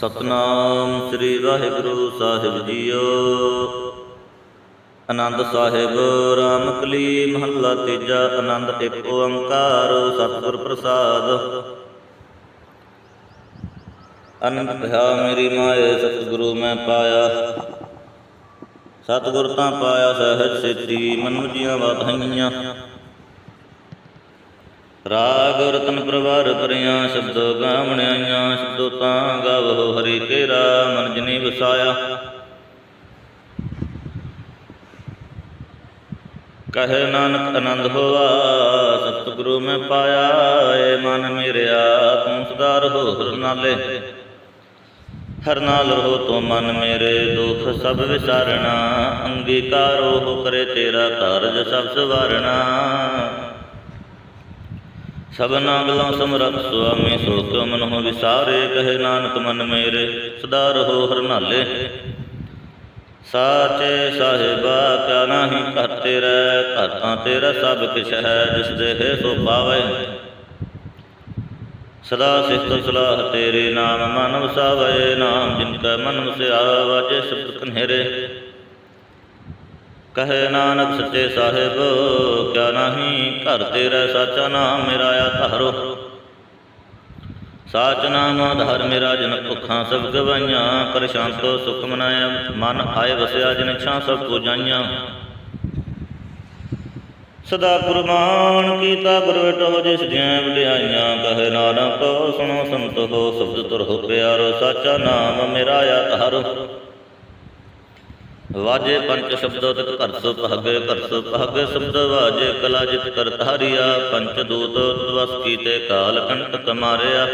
ਸਤਨਾਮ ਸ੍ਰੀ ਵਾਹਿਗੁਰੂ ਸਾਹਿਬ ਜੀਓ। ਆਨੰਦ ਸਾਹਿਬ, ਰਾਮਕਲੀ ਮਹੱਲਾ ਤੀਜਾ, ਆਨੰਦ ਇੱਕ ਓੰਕਾਰ, ਸਤਿਗੁਰ ਪ੍ਰਸਾਦ। ਅਨੰਤ ਭਇਆ ਮੇਰੀ ਮਾਏ, ਸਤਿਗੁਰੂ ਮੈਂ ਪਾਇਆ। ਸਤਿਗੁਰ ਤਾਂ ਪਾਇਆ ਸਹਿਜ ਸਿੱਧੀ, ਮਨੁ ਜੀਆਂ ਵਾਧਾਈਆਂ। ਰਾਗ ਰਤਨ ਪ੍ਰਵਾਰ ਪਰਿਆ ਸ਼ਬਦੋ ਗਾਵਣਿਆਈਆਂ ਸ਼ਬਦੋ ਤਾਂ ਗਾਵੋ ਹਰੀ ਤੇਰਾ, ਮਨ ਜਨੀ ਵਸਾਇਆ। ਕਹੇ ਨਾਨਕ, ਆਨੰਦ ਹੋਆ, ਸਤਿਗੁਰੂ ਮੈਂ ਪਾਇਆ, ਏ ਮਨ ਮੇਰਿਆ ਤੂੰ ਸਦਾ ਰਹੋ ਹਰ ਨਾਲੇ। ਹਰ ਨਾਲ ਰਹੋ ਤੋ ਮਨ ਮੇਰੇ, ਦੁਖ ਸਭ ਵਿਸਾਰਣਾ, ਅੰਗੀਕਾਰੋ ਹੋ ਕਰੇ ਤੇਰਾ ਕਾਰਜ ਸਭ ਸਵਾਰਣਾ। ਸਭਨਾ ਗਲਾਂ ਸਮਰੱਥ ਸੁਆਮੀ ਸੋ ਕਿਉ ਮਨ ਹੋ ਵਿਸਾਰੇ, ਕਹੇ ਨਾਨਕ ਮਨ ਮੇਰੇ, ਸਦਾ ਰਹੋ ਹਰ ਸਾਚੇ ਸਾਹਿਬਾ, ਕਿਆ ਨਾਹੀ ਘਰ ਤੇਰਾ ਘਰ ਤਾਂ ਤੇਰਾ ਸਭ ਕਿਛ ਹੈ, ਜਿਸ ਦੇ ਸੋ ਪਾਵੇ। ਸਦਾ ਸਿਫਤ ਸਲਾਹ ਤੇਰੇ ਨਾਮ ਮਨ ਵਸਾਵੇ, ਨਾਮ ਜਿਨ ਕੈ ਮਨ ਵਸਿਆ ਵਾਜੇ ਸ਼ਬਦ ਕਨਹਿਰੇ ਕਹੇ ਨਾਨਕ ਸੱਚੇ ਸਾਹਿਬ, ਕਿਆ ਨਾਹੀ ਘਰ ਤੇਰਾ ਸਾਚਾ ਨਾਮ ਮੇਰਾ ਆ ਧਾਰੋ। ਸਾਚ ਨਾਮ ਆਧਾਰ ਮੇਰਾ ਜਨ ਭੁੱਖਾਂ ਸਭ ਗਵਾਈਆਂ, ਕਰ ਸ਼ਾਂਤੋ ਸੁਖ ਮਨਾਇਆ, ਮਨ ਆਏ ਵਸਿਆ ਜਿਨ ਛਾਂ ਸਭ ਕੋ ਜਾਈਆਂ। ਸਦਾ ਕੁਰਬਾਨ ਕੀਤਾ ਗੁਰ ਹੋ ਜਿਸ ਦੀਆਂ ਵਡਿਆਈਆਂ, ਕਹੇ ਨਾਨਕ ਸੁਣੋ ਸੰਤ ਹੋ ਸ਼ਬਦ ਤੁਰ ਹੋ ਪਿਆਰੋ, ਸਾਚਾ ਨਾਮ ਮੇਰਾ ਆ ਧਾਰੋ। ਵਾਜੇ ਪੰਚ ਸ਼ਬਦੋ ਤਕ ਘਰ ਸੋ ਭਾਗੇ ਘਰ ਸੋ ਭਾਗੇ ਸ਼ਬਦ ਵਾਜੇ ਕਲਾ ਜਿਤ ਕਰ ਧਾਰਿਆ, ਪੰਚ ਦੂਤ ਤਵਸ ਕੀਤੇ ਕਾਲ ਕੰਟਕ ਮਾਰਿਆ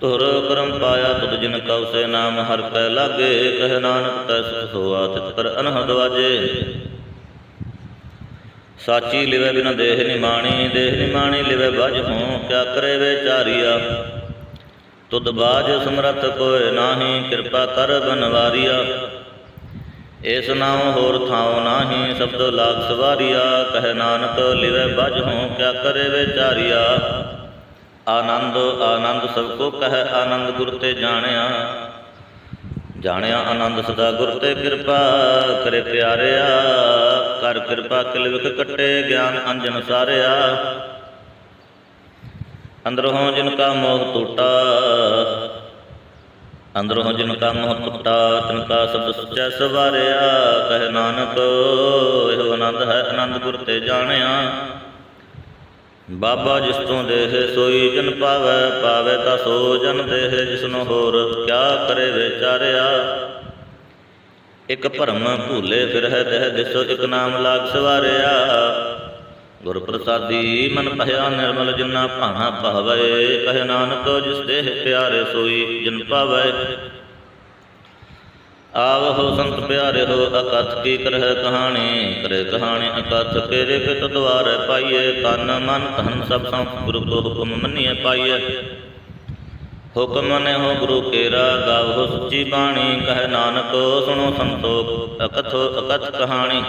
ਤੁਰ ਕਰਮ ਪਾਇਆ ਤੁਧ ਜਿਨ ਕਉ ਸੇ ਨਾਮ, ਹਰ ਕੈ ਲਾਗੇ, ਕਹਿ ਨਾਨਕ ਤੈ ਸੁਖ ਹੋਆ ਤਿਤ ਪਰ ਅਨਹਦ ਵਾਜੇ। ਸਾਚੀ ਲਿਵੇ ਬਿਨ ਦੇਹ ਨਿਮਾਣੀ ਦੇਹ ਨਿਮਾਣੀ ਲਿਵੇ ਬਜ ਹੂੰ, ਕਿਆ ਕਰੇ ਵਿਚਾਰੀਆ ਤੁਧ ਬਾਜ ਸਮਰਥ ਕੋਇ ਨਾਹੀ, ਕਿਰਪਾ ਕਰ ਬਨਵਾਰੀਆ। ਇਸ ਨਾਮ ਹੋਰ ਥਾਉ ਨਾਹੀ ਸਬਦੋ ਲਾਗ ਸਵਾਰੀਆ, ਕਹਿ ਨਾਨਕ ਲਿਵੇ ਬਜ ਹੂੰ, ਕਿਆ ਕਰੇ ਵਿਚਾਰੀਆ ਆਨੰਦ ਆਨੰਦ ਸਭ ਕੋ ਕਹਿ, ਆਨੰਦ ਗੁਰ ਤੇ ਜਾਣਿਆ। ਜਾਣਿਆ ਆਨੰਦ ਸਦਾ ਗੁਰ ਤੇ ਕਿਰਪਾ ਕਰੇ ਪਿਆਰਿਆ। ਕਰ ਕਿਰਪਾ ਕਿਲ ਵਿਖ ਕਟੇ, ਗਿਆਨ ਅੰਜਨ ਸਾਰਿਆ। ਅੰਦਰੋਂ ਜਿਨ ਕਾ ਮੋਹ ਟੂਟਾ ਅੰਦਰੋਂ ਜਿਨ ਕਾ ਮੋਹ ਟੁੱਟਾ, ਤਿਨ ਕਾ ਸਬਦ ਸੱਚਾ ਸਵਾਰਿਆ। ਕਹਿ ਨਾਨਕ, ਇਹੋ ਆਨੰਦ ਹੈ ਆਨੰਦ ਤੇ ਜਾਣਿਆ। ਬਾਬਾ ਜਿਸ ਤੋਂ ਦੇਹ ਸੋਈ ਜਨ ਪਾਵੈ ਪਾਵੈ ਤਾਂ ਸੋ ਜਨ ਦੇਹ ਜਿਸਨੂੰ ਹੋਰ ਕਿਆ ਕਰੇ ਵਿਚਾਰਿਆ ਇਕ ਭਰਮ ਭੂਲੇ ਫਿਰ ਹੈ ਦੇਹ, ਦਿਸੋ ਇਕ ਨਾਮ ਲਾਗ ਸਵਾਰਿਆ। ਗੁਰ ਪ੍ਰਸਾਦੀ ਮਨ ਭਇਆ ਨਿਰਮਲ ਜਿਨਾ ਭਾਣਾ ਭਾਵੇ, ਕਹੇ ਨਾਨਕ ਜਿਸ ਦੇਹ ਪਿਆਰੇ ਸੋਈ ਜਨ ਪਾਵੇ। ਆਵੋ ਸੰਤ ਪਿਆਰੇ ਹੋ ਅਕਥ ਕੀ ਕਰਹਿ ਕਹਾਣੀ ਕਰੇ ਕਹਾਣੀ ਅਕਥ ਤੇਰੇ ਪਿਤ ਦਵਾਰ ਪਾਈਏ ਤਨ ਮਨ ਧਨ ਸਭ ਸੰਤ ਗੁਰੂ ਕੋ ਹੁਕਮ ਮੰਨੀਏ ਪਾਈਏ ਹੁਕਮ ਨੇ ਹੋ ਗੁਰੂ ਕੇਰਾ ਗਾਵੋ ਸੁੱਚੀ ਬਾਣੀ, ਕਹਿ ਨਾਨਕ ਸੁਣੋ ਸੰਤੋਖ, ਅਕਥ ਅਕਥ ਕਹਾਣੀ।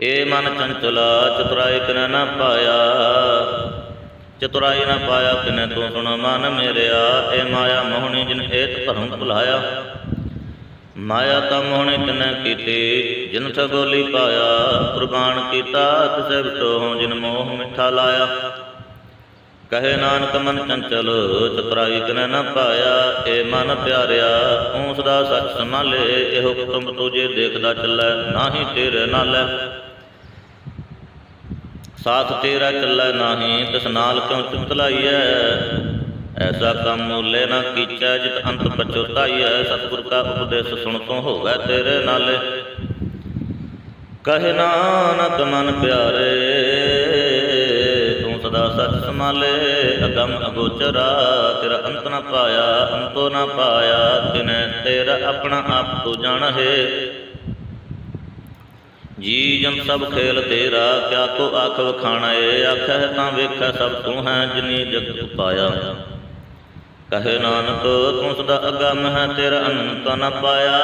ਏ ਮਨ ਚੰਚਲਾ, ਚਤੁਰਾਈ ਕਿਨ ਨਾ ਪਾਇਆ। ਚਤੁਰਾਈ ਨਾ ਪਾਇਆ ਕਿਨੇ ਤੂੰ ਸੁਣ ਮਨ ਮੇਰਿਆ। ਏ ਮਾਇਆ ਮੋਹਣੀ ਜਿਨ ਏਤ ਭਰਮ ਭੁਲਾਇਆ। ਮਾਇਆ ਤਾਂ ਮੋਹਣੇ ਕਿਨੇ ਕੀਤੀ, ਜਿਨ ਸਗੋਲੀ ਪਾਇਆ। ਕੁਰਬਾਨ ਕੀਤਾ, ਤਿਸੈ ਵਿਟੋ ਜਿਨ ਮੋਹ ਮਿੱਠਾ ਲਾਇਆ। ਕਹੇ ਨਾਨਕ ਮਨ ਚੰਚਲ, ਚਤੁਰਾਈ ਕਿਨੇ ਨਾ ਪਾਇਆ। ਏ ਮਨ ਪਿਆਰਿਆ ਤੂੰ ਸਦਾ ਸੱਚ ਸੰਭਾਲੇ। ਇਹੋ ਕੁਟੁੰਬ ਤੁਝੇ ਦੇਖਦਾ ਚੱਲੈ, ਨਾਹੀ ਤੇਰੇ ਨਾਲੇ। ਸਾਥ ਤੇਰਾ ਚੱਲੈ ਨਾਹੀ, ਤਿਸ ਨਾਲ ਕਿਉ ਚੁੱਤ ਐਸਾ ਕੰਮ ਮੂਲੇ ਨਾ ਕੀਚੈ, ਜਿਤ ਅੰਤ ਪਛੁਤਾਈਐ ਸਤਿਗੁਰ ਕਾ ਉਪਦੇਸ਼ ਸੁਣ ਤੋਂ ਹੋਵੇ ਤੇਰੇ ਨਾਲੇ। ਕਹੇ ਨਾਨਕ ਮਨ ਪਿਆਰੇ, ਤੂੰ ਸਦਾ ਸੱਚ ਸੰਭਾਲੇ। ਅਗਮ ਅਗੋਚਰਾ, ਤੇਰਾ ਅੰਤ ਨਾ ਪਾਇਆ, ਅੰਤੋ ਨਾ ਪਾਇਆ। ਤਿਨੇ ਤੇਰਾ ਆਪਣਾ ਆਪ ਤੂੰ ਜਾਣ ਹੈ ਜੀ ਜਨ ਸਭ ਖੇਲ ਤੇਰਾ, ਕਿਆ ਕੋ ਆਖ ਵਖਾਣਾ ਏ ਆਖੈ ਤਾਂ ਵੇਖੈ ਸਭ ਤੂੰ ਹੈ ਜਿਨੀ ਜਗਤ ਪਾਇਆ। ਕਹੇ ਨਾਨਕ, ਤੂੰ ਸਦਾ ਅਗੰਮ ਹੈ ਤੇਰਾ ਅੰਤ ਨ ਪਾਇਆ।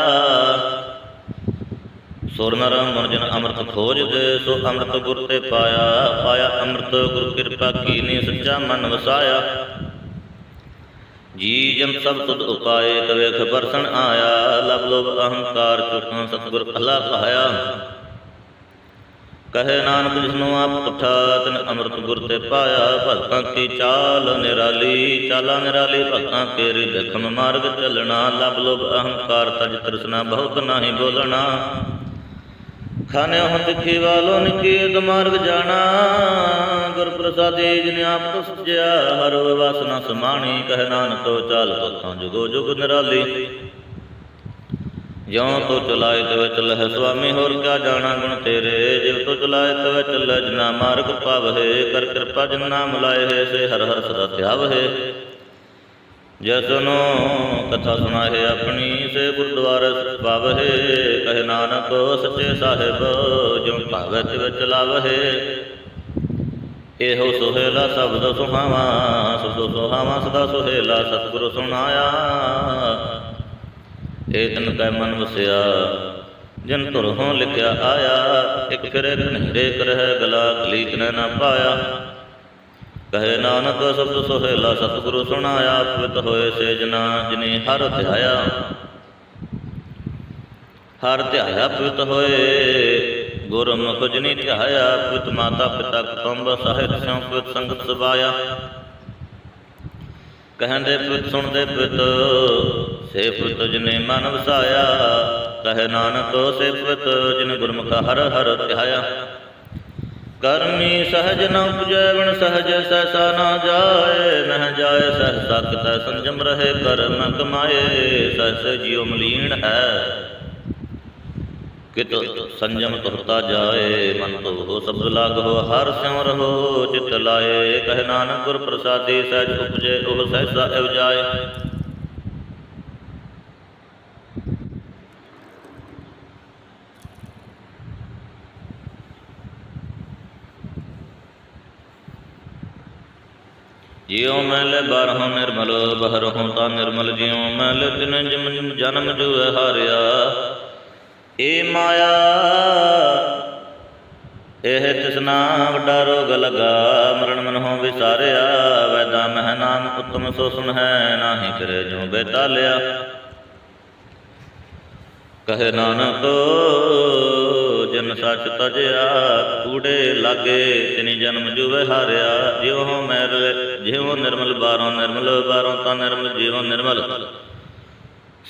ਸੁਰ ਨਰ ਮਨ ਜਨ ਅੰਮ੍ਰਿਤ ਖੋਜਦੇ, ਸੋ ਅੰਮ੍ਰਿਤ ਗੁਰ ਤੇ ਪਾਇਆ। ਪਾਇਆ ਅੰਮ੍ਰਿਤ, ਗੁਰ ਕਿਰਪਾ ਕੀਨੀ ਸੱਚਾ ਮਨ ਵਸਾਇਆ। ਜੀ ਜਨ ਸਭ ਤੁਧ ਉਪਾਏ ਤਵੇ ਖਬਰਸਣ ਆਇਆ। ਲਬ ਲੋਭ ਅਹੰਕਾਰ ਚੁਟਾਂ ਸਤਿਗੁਰ ਭਲਾ ਪਾਇਆ। ਕਹੇ ਨਾਨਕ ਜਿਸਨੂੰ ਆਪ ਪੁੱਠਾ ਤਨ ਅੰਮ੍ਰਿਤ ਗੁਰ ਤੇ ਪਾਇਆ, ਭਗਤਾਂ ਕੀ ਚਾਲ ਨਿਰਾਲੀ? ਚਾਲਾ ਨਿਰਾਲੀ, ਭਗਤਾਂ ਕੇ ਰਿਦਖਮ ਮਾਰਗ ਚੱਲਣਾ। ਲਬ ਲੋਭ ਅਹੰਕਾਰ ਤਜ ਤ੍ਰਿਸ਼ਨਾ, ਬਹੁਤ ਨਾਹੀ ਬੋਲਣਾ। ਖਾਨੇ ਹੁਣ ਤਿੱਖੀ ਵਾਲੋ ਨਿਕੀਤ ਮਾਰਗ ਜਾਣਾ। ਗੁਰ ਪ੍ਰਸਾਦੀ ਜਿਨ ਆਪ ਤੋਂ ਸਜਿਆ ਹਰ ਵਾਸਨਾ ਸਮਾਣੀ। ਕਹਿ ਨਾਨਕੋ ਚਾਲ ਭਗਤਾਂ ਜੁਗੋ ਜੁਗ ਨਿਰਾਲੀ। ਜਿਉ ਤੋ ਚਲਾਏ ਤਵੇ ਚੱਲਹਿ ਸੁਆਮੀ, ਹੋਰ ਕਿਆ ਜਾਣਾ ਗੁਣ ਤੇਰੇ? ਜਿਵ ਤੋ ਚਲਾਏ ਤਵੇ ਚੱਲੈ ਜਿਨਾ ਮਾਰਗ ਪਾਵਹਿ ਕਰ ਕਿਰਪਾ ਜਿਨ ਨਾਮ ਲਾਏ ਸੇ ਹਰ ਹਰ ਸਦਾ ਧਿਆਵਹਿ ਜਸਨੋ ਕਥਾ ਸੁਣਾਏ ਆਪਣੀ, ਸੇ ਗੁਰਦੁਆਰੇ ਪਾਵਹਿ ਕਹੇ ਨਾਨਕ, ਸੱਚੇ ਸਾਹਿਬ, ਜਿਉ ਭਾਵੈ ਤਿਵ ਚਲਾਵਹਿ ਇਹੋ ਸੁਹੇਲਾ ਸ਼ਬਦ ਸੁਹਾਵਾ ਸਬਦ ਸੁਹਾਵਾ ਸਦਾ ਸੁਹੇਲਾ ਸਤਿਗੁਰ ਸੁਣਾਇਆ। ਏ ਤਨ ਕੈ ਮਨ ਵਸਿਆ, ਜਨ ਧੁਰੋਂ ਲਿਖਿਆ ਆਇਆ, ਇੱਕ ਫਿਰੇ ਘਨੇਰੇ ਕਰਹਿ ਗਲਾ ਕਲੀਕ ਨੈ ਨਾ ਪਾਇਆ। ਕਹੇ ਨਾਨਕ ਸਬਦ ਸੁਹੇਲਾ ਸਤਿਗੁਰੂ ਸੁਣਾਇਆ ਪਵਿੱਤ ਹੋਏ ਸੇਜਨਾ ਜਿਨੇ ਹਰ ਧਿਆਇਆ। ਹਰ ਧਿਆਇਆ ਪਵਿੱਤ ਹੋਏ, ਗੁਰਮੁਖ ਜਿਨੇ ਧਿਆਇਆ ਪਵਿੱਤ ਮਾਤਾ ਪਿਤਾ ਕੁਟੁੰਬ ਸਾਹਿਤ ਸਿਉ ਪਵਿੱਤ ਸੰਗਤ ਸਬਾਇਆ। ਕਹਿੰਦੇ ਪਿਤ, ਸੁਣਦੇ ਪਿਤ ਸੇਫ ਪਿਤ ਜਿਨੇ ਮਨ ਵਸਾਇਆ, ਕਹੇ ਨਾਨਕ ਸੇ ਪਿਤ ਜਿਨ ਗੁਰਮੁਖ ਹਰ ਹਰ ਧਿਆਇਆ। ਕਰਮੀ ਸਹਜ ਨ ਉਪਜੈ ਵਣ ਸਹਜ ਸਹਿਸਾ ਨਾ ਜਾਏ, ਨਹ ਜਾਏ ਸਹਿ ਸਕਤੈ ਸੰਜਮ ਰਹੇ, ਕਰਮ ਕਮਾਏ, ਸਹਿਸ ਜਿਉ ਮਲੀਨ ਹੈ। ਕਿਤ ਸੰਜਮ ਤੁਰਤਾ ਜਾਏ, ਮਨ ਤੋ ਹੋ ਸਬਦ ਲਾਗੋ, ਹਰ ਸਿਉ ਰਹੋ, ਚਿਤ ਲਾਏ। ਕਹਿ ਨਾਨਕ ਗੁਰ ਪ੍ਰਸਾਦੀ, ਸਹਿਜ ਉਪਜੇ, ਉਹ ਸਹਿਸਾ ਅਵ ਜਿਉ ਮੈਲ ਬਾਰਹੁ ਨਿਰਮਲ ਬਹਰਹੁ ਤਾਂ ਨਿਰਮਲ, ਜਿਉ ਮੈਲ ਤਿਨ ਜਨਮ ਜੋ ਹਾਰਿਆ। ਏ ਮਾਇਆ, ਇਹ ਤਿਸਨਾ ਵੱਡਾ ਰੋਗ ਲਗਾ। ਮਰਨ ਮਨ ਹੋ ਵਿਸਾਰਿਆ, ਵੈਦਾ ਮਹਿ ਨਾਮ ਉਤਮ ਸੋ ਸੁਨ ਹੈ, ਨਾਹੀ ਕਰੇ ਜੋ ਬੇਤਾਲਿਆ। ਕਹੇ ਨਾਨਕ, ਜਨ ਸੱਚ ਤਜਿਆ, ਕੂੜੇ ਲਾਗੇ, ਤਿਨੀ ਜਨਮ ਜੁਵੇ ਹਾਰਿਆ। ਜਿਉ ਮੈਲ ਜਿਉ ਨਿਰਮਲ ਬਾਰੋਂ ਨਿਰਮਲ, ਬਾਰੋਂ ਤਾਂ ਨਿਰਮਲ, ਜਿਉ ਨਿਰਮਲ।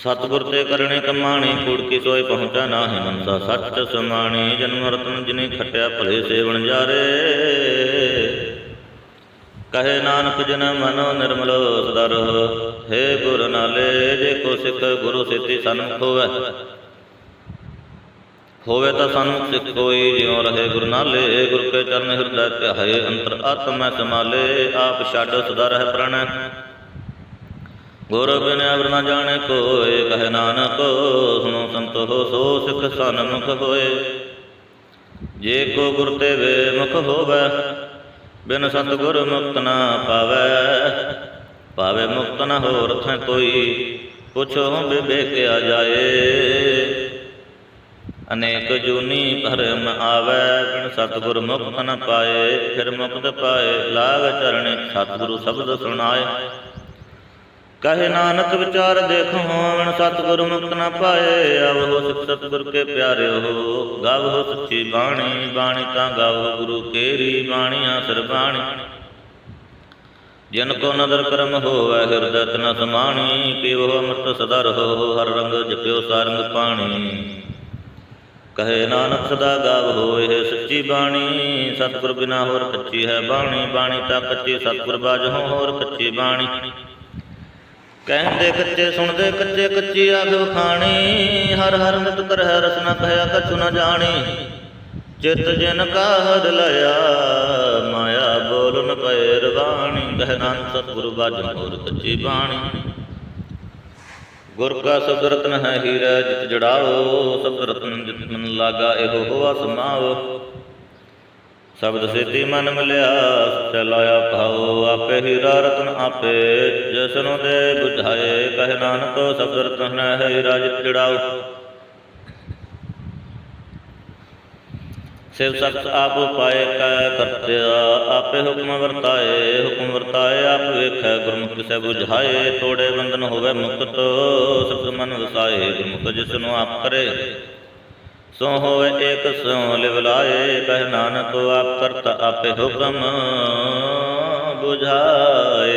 ਸਤਿਗੁਰ ਤੇ ਕਰਨੇ ਕਮਾਣੀ, ਕੂੜ ਸੋਏ ਪਹੁੰਚਾ ਨਾਹੀ ਮਨਸਾ, ਸੱਚ ਸਮਾਣੀ, ਜਨਮ ਰਤਨ ਜਿਨੇ ਖਟਿਆ ਭਲੇ ਸੇਵਨ ਜਾਰੇ। ਕਹੇ ਨਾਨਕ ਜਨ ਮਨੋ ਨਿਰਮਲੋ ਸਦਾ ਰਹੋ, ਹੈ ਗੁਰ ਨਾਲੇ, ਜੇ ਕੋ ਸਿੱਖ ਗੁਰੂ ਸੇਤੀ ਸਨਮੁਖ ਹੋਵੇ ਹੋਵੇ ਤਾਂ ਸਾਨੂੰ ਸਿੱਖ ਕੋਈ ਜਿਉ ਰਹੇ ਗੁਰ ਨਾਲੇ, ਗੁਰ ਕੇ ਚਰਨ ਹਿਰਦੈ ਕਹੇ ਅੰਤਰ ਆਤਮੈ ਸਮਾਲੇ ਆਪ ਛੱਡ ਸਦਾ ਰਹਿ ਪ੍ਰਣ। ਗੁਰ ਬਿਨ ਅਵਰ ਨ ਜਾਣੇ ਕੋਏ, ਕਹੇ ਨਾਨਕ, ਸੁਣੋ ਸੰਤ, ਹੋ ਸੋ ਸਿੱਖ ਸਨਮੁਖ ਹੋਏ। ਜੇ ਕੋ ਗੁਰ ਤੇ ਵੇ ਮੁਖ ਹੋਵੇ, ਬਿਨ ਸਤ ਗੁਰ ਮੁਕਤ ਨਾ ਪਾਵੇ। ਪਾਵੇ ਮੁਕਤ ਨ ਹੋਰ ਥੈ ਕੋਈ, ਪੁੱਛੋ ਬਿਬੇਕਿਆ ਜਾਏ। ਅਨੇਕ ਜੂਨੀ ਭਰਮ ਆਵੇ, ਬਿਨ ਸਤਿਗੁਰ ਮੁਕਤ ਨ ਪਾਏ। ਫਿਰ ਮੁਕਤ ਪਾਏ, ਲਾਗ ਚਰਣ ਸਤਿਗੁਰੂ ਸ਼ਬਦ ਸੁਣਾਏ। ਕਹੇ ਨਾਨਕ ਵਿਚਾਰ ਦੇਖ ਬਿਨ ਸਤਿਗੁਰ ਮੁਕਤ ਨਾ ਪਾਏ, ਆਵੋ ਸਿਖ ਸਤਿਗੁਰ ਕੇ ਪਿਆਰੇ ਹੋ ਗਾਵੋ ਸੱਚੀ ਬਾਣੀ ਬਾਣੀ ਤਾਂ ਗਾਵੋ ਗੁਰੂ ਕੇਰੀ, ਬਾਣੀਆਂ ਸਰਬਾਣੀ। ਜਿਨ ਕੋ ਨਦਰ ਕਰਮ ਹੋਵੈ, ਹਿਰਦੈ ਤਨ ਸਮਾਣੀ, ਪੀਵੋ ਅੰਮ੍ਰਿਤ ਸਦਾ ਰਹੋ, ਹਰ ਰੰਗ ਜਪਿਓ ਸਾਰੰਗ ਪਾਣੀ। ਕਹੇ ਨਾਨਕ ਸਦਾ ਗਾਵ ਹੋਏ ਸੱਚੀ ਬਾਣੀ, ਸਤਿਗੁਰ ਬਿਨਾ ਹੋਰ ਕੱਚੀ ਹੈ ਬਾਣੀ ਬਾਣੀ ਤਾਂ ਕੱਚੀ, ਸਤਿਗੁਰ ਬਾਝੋਂ ਹੋਰ ਕੱਚੀ ਬਾਣੀ। ਕਹਿੰਦੇ ਕੱਚੇ ਸੁਣਦੇ ਕੱਚੇ ਕੱਚੀ ਆਖ ਖਾਣੀ ਹਰ ਹਰ ਨਿਤ ਕਰਹਿ ਰਸ ਨ ਕਛੁ ਨ ਜਾਣੀ। ਚਿਤ ਜਿਨ ਕਾ ਹਦ ਲਿਆ ਮਾਇਆ ਬੋਲਨ ਪਏ ਰਵਾਣੀ। ਕਹਿ ਨਾਨਕ ਸਤਿਗੁਰ ਬਾਝੋਂ ਹੋਰ ਕੱਚੀ ਬਾਣੀ। ਗੁਰ ਕਾ ਸ਼ਬਦ ਰਤਨ ਹੈ ਹੀਰਾ, ਜਿਤ ਜੜਾਓ ਸ਼ਬਦ ਰਤਨ ਜਿਤ ਮਨ ਲਾਗਾ, ਇਹੋ ਹੋਆ ਸਮਾਓ ਸ਼ਬਦ ਸੇਤੀ ਮਨ ਮਿਲਿਆ ਸੱਚਾ ਭਾਉ ਆਪੇ ਹੀਰਾ ਰਤਨ ਆਪੇ, ਜਸਨੋ ਦੇ 부ਝਾਏ ਕਹਿ ਨਾਨਕ ਸ਼ਬਦ ਰਤਨ ਹੈ ਹੀਰਾ ਜਿਤ ਜੜਾਓ ਸਖਤ ਆਪ ਉਪਾਏ ਕੈ ਕਰਤਿਆ, ਆਪੇ ਹੁਕਮ ਵਰਤਾਏ ਹੁਕਮ ਵਰਤਾਏ, ਆਪ ਵੇਖੈ ਗੁਰਮੁਖ ਸੈ 부ਝਾਏ ਤੋੜੇ ਬੰਧਨ ਹੋਵੇ ਮੁਕਤ ਸਤ ਮਨ ਵਸਾਏ, ਗੁਰਮੁਖ ਜਿਸ ਨੂੰ ਆਪ ਕਰੇ। ਸੋ ਹੋਵੇ ਏਕ ਸੋ ਲਿਵ ਲਾਏ, ਕਹਿ ਨਾਨਕ ਆਪ ਕਰਤਾ ਆਪੇ ਹੁਕਮ 부ਝਾਏ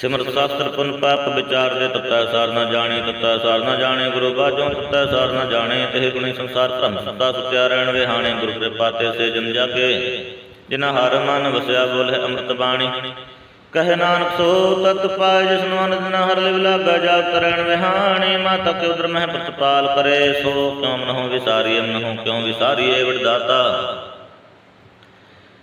ਸਿਮਰਤ ਸ਼ਾਸਤਰ ਪੁਨ ਪਾਪ ਵਿਚਾਰ ਦੇ ਤਤੈ ਸਾਰ ਨਾ ਜਾਣੇ ਤਤੈ ਸਾਰ ਨਾ ਜਾਣੇ, ਗੁਰੂ ਬਾਝੋਂ ਤਤੈ ਸਾਰ ਨਾ ਜਾਣੇ ਤੇ ਗੁਣੀ ਸੰਸਾਰ ਧਰਮ ਸਦਾ ਸੁਤਿਆ ਰਹਿਣ ਵਿਹਾਣੇ, ਗੁਰੂ ਕਿਰਪਾ ਤੇ ਸੇ ਜਨ ਜਾਗੇ। ਜਿਨਾ ਹਰ ਮਨ ਵਸਿਆ ਬੋਲੇ ਅੰਮ੍ਰਿਤ ਬਾਣੀ ਕਹੇ ਨਾਨਕ ਸੋ ਤਤ ਪਾਏ ਜਿਸ ਨੂੰ ਅਨੰਦ ਨ ਹਰ ਲਿਵ ਲਾਗਾ ਜਾ ਕਰਣ ਵਿਹਾਣੀ, ਮਾਤਾ ਕੇ ਉਦਰ ਮਹਿ ਪ੍ਰਤਪਾਲ ਕਰੇ, ਸੋ ਕਿਉ ਮਨਹੁ ਵਿਸਾਰੀਏ ਮਨਹੁ ਕਿਉ ਵਿਸਾਰੀਏ ਵਿਡਦਾਤਾ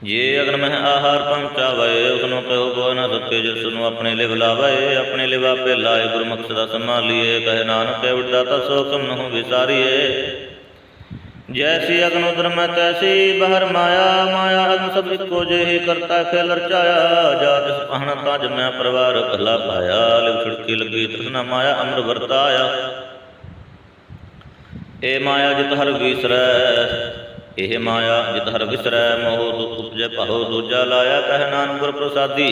ਜੇ ਅਗਨ ਮਹਿ ਆਹਾਰ ਪਹੁੰਚਾਵੇ ਉਸ ਨੂੰ ਕਹੋ ਕੋ ਨਾ ਸਕੇ, ਜਿਸ ਨੂੰ ਆਪਣੇ ਲਿਵ ਲਾਵੇ, ਆਪਣੇ ਲਿਵ ਆਪੇ ਲਾਏ, ਗੁਰਮੁਖ ਸਦਾ ਸੰਭਾਲੀਏ, ਕਹੇ ਨਾਨਕ ਵਿਡਦਾਤਾ ਸੋ ਕਮ ਨਹੁ ਵਿਸਾਰੀਏ ਜੈਸੀ ਅਗਨ ਉਦਰ ਮੈਂ ਤੈਸੀ ਬਹਰ ਮਾਇਆ ਮਾਇਆ ਅਗਨ ਸਭ ਇੱਕੋ ਜਿਹੀ ਕਰਤਾ ਖੇਲ ਰਚਾਇਆ ਜਾ ਤਿਸ ਪਹਣ ਤਜ ਮੈਂ ਪਰਿਵਾਰ ਭਲਾ ਪਾਇਆ, ਲਿਵ ਛਿੜਕੀ ਲੱਗੀ ਤ੍ਰਿਸ਼ਨਾ ਮਾਇਆ ਅਮਰ ਵਰਤਾਇਆ। ਏ ਮਾਇਆ ਜਿਤ ਹਰ ਵਿਸਰੈ, ਇਹ ਮਾਇਆ ਜਿਤ ਹਰ ਵਿਸਰੈ, ਮੋਹ ਦੁਖ ਉਪਜੈ, ਭਾਉ ਦੂਜਾ ਲਾਇਆ, ਕਹਿ ਨਾਨਕ ਗੁਰ ਪ੍ਰਸਾਦੀ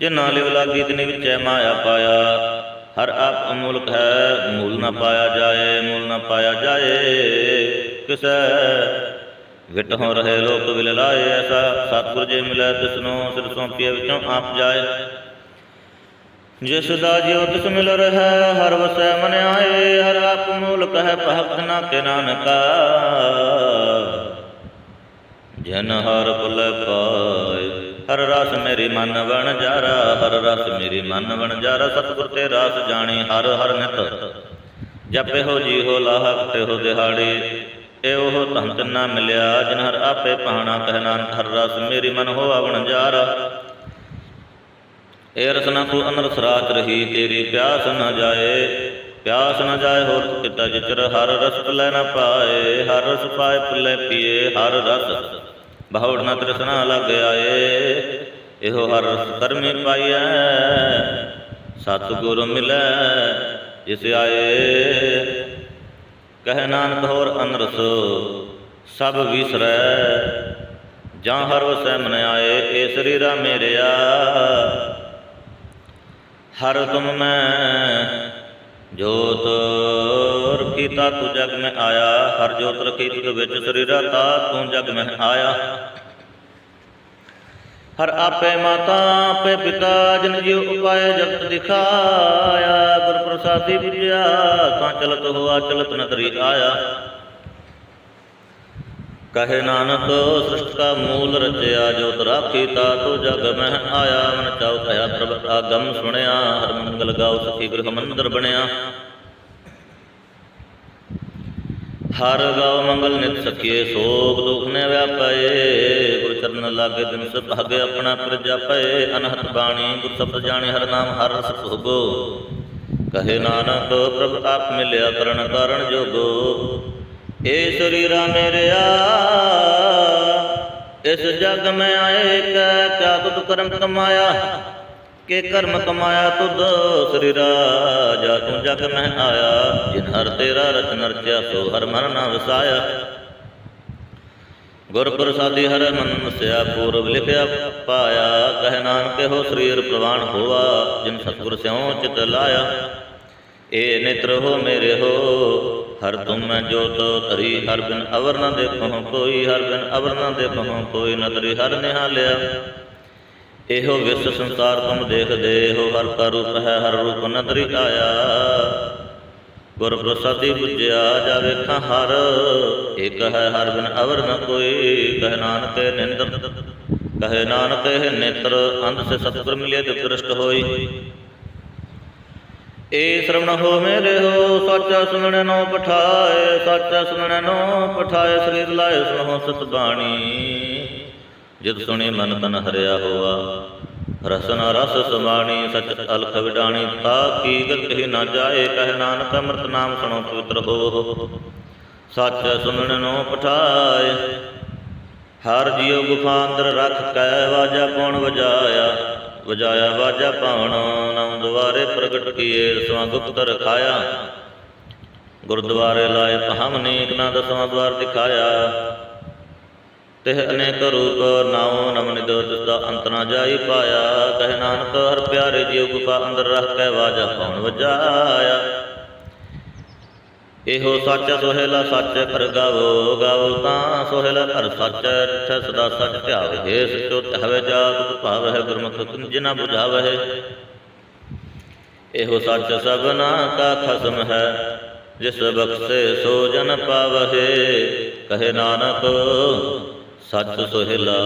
ਜੇ ਨਾ ਲਿਵ ਲਾਗੀ, ਤਿਨੇ ਵਿੱਚੈ ਮਾਇਆ ਪਾਇਆ। ਹਰ ਆਪ ਅਮੂਲਕ ਹੈ, ਮੂਲ ਨਾ ਪਾਇਆ ਜਾਏ, ਮੂਲ ਨਾ ਪਾਇਆ ਜਾਏ। ਕਿਸੈ? ਵਿਟ ਹੋ ਰਹੇ ਲੋਕ ਵਿਲ ਲਾਏ ਐਸਾ, ਸਤਿਗੁਰ ਜੇ ਮਿਲੈ ਤਿਸ ਸਿਰ ਸੌਂਪੀਏ ਵਿੱਚੋਂ ਆਪ ਜਾਏ। ਜਿਸ ਦਾ ਜਿਉ ਤਿਸ ਮਿਲ ਰਿਹਾ, ਹਰ ਵਸੈ ਮਨ ਆਏ, ਹਰ ਆਪ ਮੂਲਕ ਹੈ ਭਗਤ ਨਾ ਕੇ ਨਾਨਕਾ। ਜਨ ਹਰ ਭੁਲ ਪਾਏ, ਹਰ ਰਸ ਮੇਰੀ ਮਨ ਬਣ ਜਾਰਾ, ਹਰ ਰਸ ਮੇਰੀ ਮਨ ਬਣ ਜਾਰਾ, ਸਤਿਗੁਰ ਤੇ ਰਸ ਜਾਣੀ ਹਰ ਹਰ ਨਿਤ। ਜਪੇ ਹੋ ਜੀ ਹੋ ਲਾਹ ਕਟੇ ਹੋ ਦਿਹਾੜੀ। ਇਹ ਉਹ ਧੰਤ ਨਾ ਮਿਲਿਆ ਜਿਨ ਹਰ ਆਪੇ ਪਾਣਾ ਕਹਿ ਹਰ ਰਸ, ਮੇਰੀ ਮਨ ਹੋ ਆਵਣ ਜਾਰਾ। ਏ ਰਸਨਾ ਤੂੰ ਅਨਰਸ ਰਾਤ ਰਹੀ, ਤੇਰੀ ਪਿਆਸ ਨਾ ਜਾਏ, ਪਿਆਸ ਨਾ ਜਾਏ ਹੋਰ ਕਿਤਾ ਜਿਚਰ, ਹਰ ਰਸ ਲੈ ਨਾ ਪਾਏ, ਹਰ ਰਸ ਪਾਏ ਪੁੱਲੇ ਪੀਏ, ਹਰ ਰਸ ਬਹੁੜ ਨਾ ਤ੍ਰਿਸ਼ਨਾ ਲੱਗ ਆਏ। ਇਹੋ ਹਰ ਰਸ ਕਰਮੀ ਪਾਈਐ ਸਤ ਗੁਰ ਮਿਲੈ, ਜਿਸ ਆਏ। ਕਹਿ ਨਾਨਕ ਹੋਰ ਅਨਰਸ, ਸਭ ਵਿਸਰੈ। ਜਾਂ ਹਰ ਵਸੈ ਮਨ ਆਏ, ਏ ਸਰੀਰਾ ਮੇਰਿਆ। ਹਰ ਤੁਮ ਮੈਂ ਜੋਤ ਰਖੀਤਾ ਤੂ ਜਗ ਮੈਂ ਆਇਆ। ਹਰ ਜੋਤ ਰਖੀ ਤੁਧ ਵਿੱਚ ਸਰੀਰਾ, ਤਾ ਤੂੰ ਜਗ ਮੈਂ ਆਇਆ। ਹਰ ਆਪੇ ਮਾਤਾ, ਆਪੇ ਪਿਤਾ, ਜਨ ਜੀਉ ਉਪਾਏ ਜਗਤ ਦਿਖਾਇਆ। ਗੁਰ ਪ੍ਰਸਾਦੀ ਬੁਝਿਆ ਤਾਂ ਚਲਤ ਹੋਆ, ਚਲਤ ਨਦਰੀ ਆਇਆ। ਕਹੇ ਨਾਨਕ, ਸ੍ਰਿਸ਼ਟ ਕਾ ਮੂਲ ਰਚਿਆ ਜੋਤ ਰਾਖੀ ਤਾ ਤੂ ਜਗ ਮਹਿ ਆਇਆ। ਮਨ ਚਾਉ ਕਹਿਆ ਪ੍ਰਭ ਆਗਮ ਸੁਣਿਆ, ਹਰ ਮੰਗਲ ਗਾਉ ਸਖੀ ਗ੍ਰਹ ਮੰਦਰ ਬਣਿਆ। ਹਰ ਗਾਉ ਮੰਗਲ ਨਿਤ ਸਖੀਏ, ਸੋਗ ਦੁਖ ਨੇ ਵਿਆਪਏ। ਗੁਰ ਚਰਨ ਲਾਗੇ ਦਿਨ ਸਭ ਭਾਗੇ ਆਪਣਾ ਪ੍ਰਜਾ ਪਏ ਅਨਹਤ ਬਾਣੀ ਗੁਰ ਸਬਦ ਜਾਣੇ, ਹਰ ਨਾਮ, ਹਰ ਰਸ ਭੋਗੋ। ਕਹੇ ਨਾਨਕ, ਪ੍ਰਭ ਆਪ ਮਿਲਿਆ ਕਰਨ ਕਾਰਣ ਜੋਗੋ। ਏ ਸਰੀਰਾ ਮੇਰਿਆ, ਇਸ ਜਗ ਮੈਂ ਆਏ ਕੈ ਕਿਆ ਤੁਧ ਕਰਮ ਕਮਾਇਆ? ਕੇ ਕਰਮ ਕਮਾਇਆ ਤੁਧ? ਸਰੀਰਾ, ਜਾ ਤੂੰ ਜਗ ਮੈਂ ਆਇਆ, ਜਿਨ ਹਰ ਤੇਰਾ ਰਚਨ ਰਚਿਆ ਸੋ ਹਰ ਮਨ ਨਾ ਵਸਾਇਆ। ਗੁਰ ਪ੍ਰਸਾਦੀ ਹਰ ਮਨ ਵਸਿਆ, ਪੂਰਬ ਲਿਖਿਆ ਪਾਇਆ। ਕਹਿ ਨਾਨਕ ਹੋ ਸਰੀਰ ਪ੍ਰਵਾਨ ਹੋਆ, ਜਿਨ ਸਤਿਗੁਰ ਸਿਉ ਚਿਤ ਲਾਇਆ। ਇਹ ਨਿਤਰ ਹੋ ਮੇਰੇ ਹੋ। ਹਰ ਤੁਮ ਮੈਂ ਜੋਤ ਧਰੀ, ਹਰ ਬਿਨ ਅਵਰ ਨਾ ਦੇਖੋ ਕੋਈ, ਹਰ ਬਿਨ ਅਵਰ ਨਾ ਦੇਖੋ ਕੋਈ ਨਦਰੀ ਹਰ ਨਿਹਾਲਿਆ। ਇਹੋ ਵਿਸ ਸੰਸਾਰ ਤੁਮ ਦੇਖਦੇ ਹੋ, ਹਰ ਕਾ ਰੂਪ ਹੈ, ਹਰ ਰੂਪ ਨਦਰੀ ਆਇਆ। ਗੁਰ ਪ੍ਰਸਾਦੀ ਬੁਝਿਆ ਜਾ ਵੇਖਾਂ ਹਰ। ਇੱਕ ਹੈ ਹਰ ਬਿਨ ਅਵਰ ਨ ਕੋਈ, ਕਹਿ ਨਾਨਕ ਨਿੰਦਰ। ਕਹੇ ਨਾਨਕ ਇਹ ਨੇਤਰ, ਅੰਧ ਸੇ ਸਤਿਗੁਰ ਮਿਲਿਆ ਤੇ ਦ੍ਰਿਸ਼ਟ ਹੋਈ। ਏ ਸ਼ਰਵਣ ਹੋ ਮੇਰੇ ਹੋ, ਸੱਚਾ ਸੁਣਨ ਨੋ ਪਠਾਏ, ਸੱਚਾ ਸੁਣਨ ਨੋ ਪਠਾਏ, ਸਰੀਰ ਲਾਏ ਸੁਣੋ ਸਤ ਬਾਣੀ ਜਿਤ ਸੁਣੀ ਮਨ ਤਨ ਹਰਿਆ ਹੋਆ ਰਸਨਾ ਰਸ ਸਮਾਣੀ, ਸਚ ਅਲਖ ਵਿਡਾਣੀ, ਤਾ ਕੀ ਗਤ ਹੀ ਨਾ ਜਾਏ, ਕਹਿ ਨਾਨਕ ਅੰਮ੍ਰਿਤ ਨਾਮ ਸੁਣੋ ਪਵਿੱਤਰ ਹੋ। ਸੱਚ ਸੁਣਨ ਨੋ ਪਠਾਏ, ਹਰ ਜੀਉ ਗੁਫਾ ਅੰਦਰ ਰੱਖ ਕੈ, ਵਾਜਾ ਕੌਣ ਵਜਾਇਆ? ਵਜਾਇਆ ਵਾਜਾ ਪਾਉਣ ਨਮ ਦੁਆਰੇ ਪ੍ਰਗਟ ਕੀਏ ਰਸਵਾ ਗੁਪਤ ਰਖਾਇਆ ਗੁਰਦੁਆਰੇ ਲਾਏ ਪਹਮ ਨੇਕ ਨਾ ਦਸਵਾਂ ਦਵਾਰ ਦਿਖਾਇਆ। ਤਿਹ ਅਨੇਕ ਰੂਪ ਨਾਉ ਨਮ ਨਿਦੋ ਤਿਸ ਦਾ ਅੰਤ ਨਾ ਜਾਈ ਪਾਇਆ। ਕਹਿ ਨਾਨਕ ਹਰ ਪਿਆਰੇ ਜੀਉ ਗੁਫਾ ਅੰਦਰ ਰੱਖ ਕੇ ਵਾਜਾ ਪਾਉਣ ਵਜਾਇਆ? ਇਹੋ ਸੱਚ ਸੋਹਿਲਾ ਸੱਚ ਕਰ ਗਾਵੋ ਤਾਂ ਸੋਹਿਲਾ ਕਰ ਸੱਚ ਠ ਸਦਾ ਸੱਚ ਧਿਆਵੇ। ਸਚੋ ਧਿਆਵੇ ਜਾਗ ਭਾਵ ਹੈ ਗੁਰਮੁਖ ਜਿਨਾ 부ਝਾਵਹਿ ਇਹੋ ਸੱਚ ਸਭਨਾ ਕਾ ਖਸਮ ਹੈ, ਜਿਸ ਬਖਸ਼ੇ ਸੋ ਜਨ ਪਾਵਹਿ। ਕਹੇ ਨਾਨਕ, ਸੱਚ ਸੋਹਿਲਾ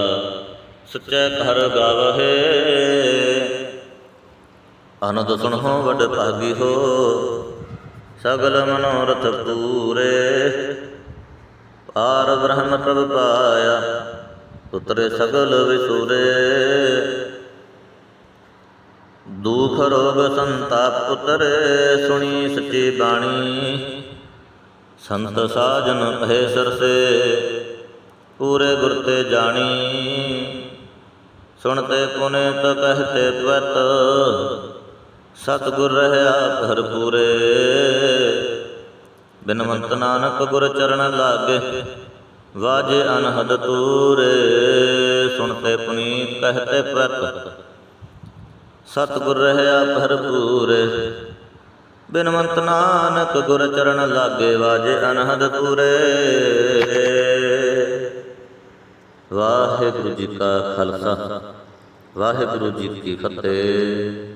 ਸੱਚੇ ਘਰ ਗਾਵਹਿ। ਅਨੰਦ ਸੁਣੋ ਵੱਡ ਭਾਗੀ ਹੋ। ਸਗਲ ਮਨੋਰਥ ਪੂਰੇ। ਪਾਰ ਬ੍ਰਹਮ ਪ੍ਰਭ ਪਾਇਆ ਉਤਰੇ ਸਗਲ ਵਿਸੂਰੇ। ਦੁਖ ਰੋਗ ਸੰਤਾਪ ਉਤਰੇ ਸੁਣੀ ਸੱਚੀ ਬਾਣੀ। ਸੰਤ ਸਾਜਨ ਕਹੇ ਸਰਸੇ, ਪੂਰੇ ਗੁਰ ਤੇ ਜਾਣੀ। ਸੁਣਤੇ ਪੁਨੇ ਤ ਕਹਤੇ ਤਵਤ ਸਤਿਗੁਰ ਰਹਿਆ ਘਰ ਬਿਨਵੰਤ ਨਾਨਕ ਗੁਰ ਚਰਨ ਲਾਗੇ, ਵਾਜੇ ਅਨਹਦ ਤੂਰੇ। ਸੁਣਤੇ ਪੁਨੀਤ, ਕਹਤੇ ਪ੍ਰਤ ਸਤਿਗੁਰ ਰਹਿਆ ਭਰਪੂਰ ਬਿਨਵੰਤ ਨਾਨਕ ਗੁਰ ਚਰਨ ਲਾਗੇ, ਵਾਜੇ ਅਨਹਦ ਪੂਰੇ ਵਾਹਿਗੁਰੂ ਜੀ ਕਾ ਖਾਲਸਾ, ਵਾਹਿਗੁਰੂ ਜੀ ਕੀ ਫਤਿਹ।